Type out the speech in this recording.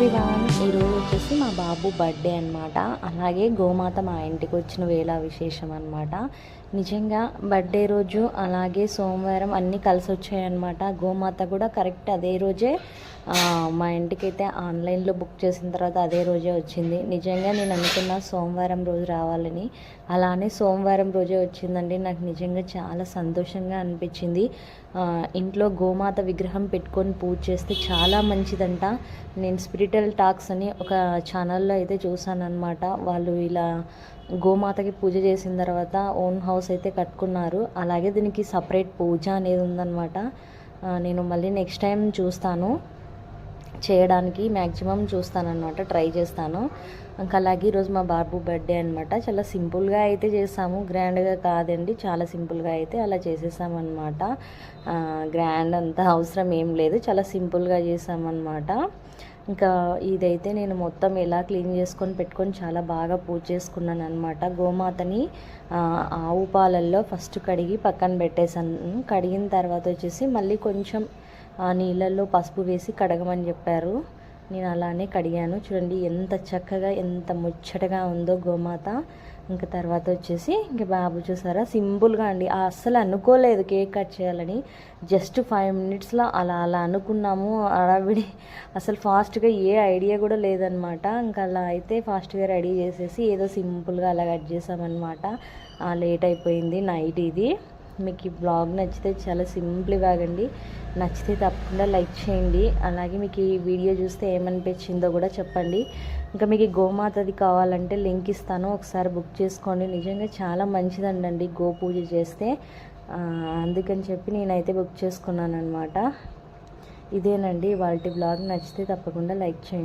Everyone ఈరోజు వచ్చేసి మా బాబు బర్త్డే అనమాట అలాగే గోమాత మా ఇంటికి వచ్చిన వేళ విశేషం అనమాట నిజంగా బర్త్డే రోజు అలాగే సోమవారం అన్నీ కలిసి వచ్చాయన్నమాట గోమాత కూడా కరెక్ట్ అదే రోజే మా ఇంటికైతే ఆన్లైన్లో బుక్ చేసిన తర్వాత అదే రోజే వచ్చింది. నిజంగా నేను అనుకున్న సోమవారం రోజు రావాలని అలానే సోమవారం రోజే వచ్చిందండి. నాకు నిజంగా చాలా సంతోషంగా అనిపించింది. ఇంట్లో గోమాత విగ్రహం పెట్టుకొని పూజ చేస్తే చాలా మంచిదంట. నేను స్పిరిచువల్ టాక్స్ అని ఒక ఛానల్లో అయితే చూసాను అనమాట వాళ్ళు ఇలా గోమాతకి పూజ చేసిన తర్వాత ఓన్ హౌస్ అయితే కట్టుకున్నారు. అలాగే దీనికి సపరేట్ పూజ అనేది ఉందన్నమాట. నేను మళ్ళీ నెక్స్ట్ టైం చూస్తాను. చేయడానికి మ్యాక్సిమం చూస్తానన్నమాట. ట్రై చేస్తాను. ఇంకా అలాగే ఈరోజు మా బాబు బర్త్డే అనమాట చాలా సింపుల్గా అయితే చేసాము. గ్రాండ్గా కాదండి. చాలా సింపుల్గా అయితే అలా చేసేసామన్నమాట. గ్రాండ్ అంత అవసరం ఏం లేదు. చాలా సింపుల్గా చేసామన్నమాట. ఇంకా ఇదైతే నేను మొత్తం ఎలా క్లీన్ చేసుకొని పెట్టుకొని చాలా బాగా పూజ చేసుకున్నాను అనమాట గోమాతని ఆవు పాలల్లో ఫస్ట్ కడిగి పక్కన పెట్టేశాను. కడిగిన తర్వాత వచ్చేసి మళ్ళీ కొంచెం ఆ నీళ్ళల్లో పసుపు వేసి కడగమని చెప్పారు. నేను అలానే కడిగాను. చూడండి ఎంత చక్కగా ఎంత ముచ్చటగా ఉందో గోమాత. ఇంకా తర్వాత వచ్చేసి ఇంక బాబు చూసారా సింపుల్గా అండి. అస్సలు అనుకోలేదు కేక్ కట్ చేయాలని. జస్ట్ ఫైవ్ మినిట్స్లో అలా అలా అనుకున్నాము. అడవిడి అసలు ఫాస్ట్గా ఏ ఐడియా కూడా లేదనమాట. ఇంకా అలా అయితే ఫాస్ట్గా రెడీ చేసేసి ఏదో సింపుల్గా అలా కట్ చేసామన్నమాట లేట్ అయిపోయింది నైట్ ఇది. మీకు ఈ బ్లాగ్ నచ్చితే చాలా సింపుల్ వాగండి నచ్చితే తప్పకుండా లైక్ చేయండి. అలాగే మీకు ఈ వీడియో చూస్తే ఏమనిపించిందో కూడా చెప్పండి. ఇంకా మీకు గోమాతది కావాలంటే లింక్ ఇస్తాను. ఒకసారి బుక్ చేసుకోండి. నిజంగా చాలా మంచిదండి గో పూజ చేస్తే. అందుకని చెప్పి నేనైతే బుక్ చేసుకున్నాను అనమాట ఇదేనండి వాళ్ళ బ్లాగ్ నచ్చితే తప్పకుండా లైక్ చేయండి.